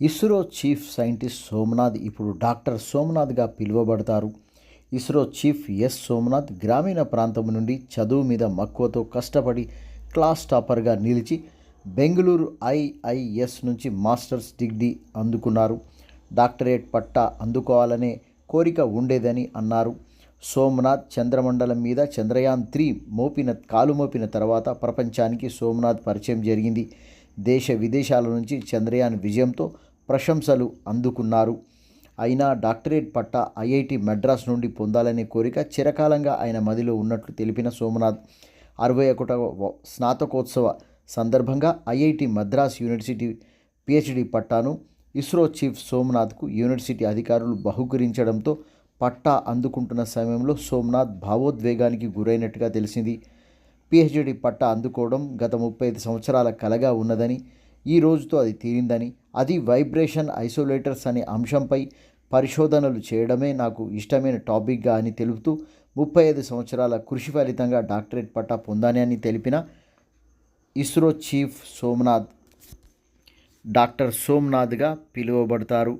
ISRO chief scientist Somnath ఇప్పుడు doctor సోమనాథ్గా పిలువబడతారు. ఇస్రో చీఫ్ ఎస్ సోమనాథ్ గ్రామీణ ప్రాంతం నుండి చదువు మీద మక్కువతో కష్టపడి క్లాస్ టాపర్గా నిలిచి బెంగళూరు ఐఐఎస్ నుంచి మాస్టర్స్ డిగ్రీ అందుకున్నారు. డాక్టరేట్ పట్టా అందుకోవాలనే కోరిక ఉండేదని అన్నారు. సోమనాథ్ చంద్రమండలం మీద చంద్రయాన్ త్రీ మోపిన కాలు మోపిన తర్వాత ప్రపంచానికి సోమనాథ్ పరిచయం జరిగింది. దేశ విదేశాల నుంచి చంద్రయాన్ విజయంతో ప్రశంసలు అందుకున్నారు. అయినా డాక్టరేట్ పట్టా ఐఐటి మద్రాస్ నుండి పొందాలనే కోరిక చిరకాలంగా ఆయన మదిలో ఉన్నట్లు తెలిపిన సోమనాథ్. అరవై ఒకటవ స్నాతకోత్సవ సందర్భంగా ఐఐటి మద్రాస్ యూనివర్సిటీ పిహెచ్డి పట్టాను. ఇస్రో చీఫ్ సోమనాథ్కు యూనివర్సిటీ అధికారులు బహుకరించడంతో పట్టా అందుకుంటున్న సమయంలో సోమనాథ్ భావోద్వేగానికి గురైనట్టుగా తెలిసింది. పిహెచ్డి పట్టా అందుకోవడం గత ముప్పై ఐదు సంవత్సరాల కలగా ఉన్నదని ఈ రోజుతో అది తీరిందని అది వైబ్రేషన్ ఐసోలేటర్స్ అనే అంశంపై పరిశోధనలు చేయడమే నాకు ఇష్టమైన టాపిక్గా అని తెలుపుతూ ముప్పై ఐదు సంవత్సరాల కృషి ఫలితంగా డాక్టరేట్ పట్టా పొందాని అని తెలిపిన ఇస్రో చీఫ్ సోమనాథ్ డాక్టర్ సోమనాథ్గా పిలువబడతారు.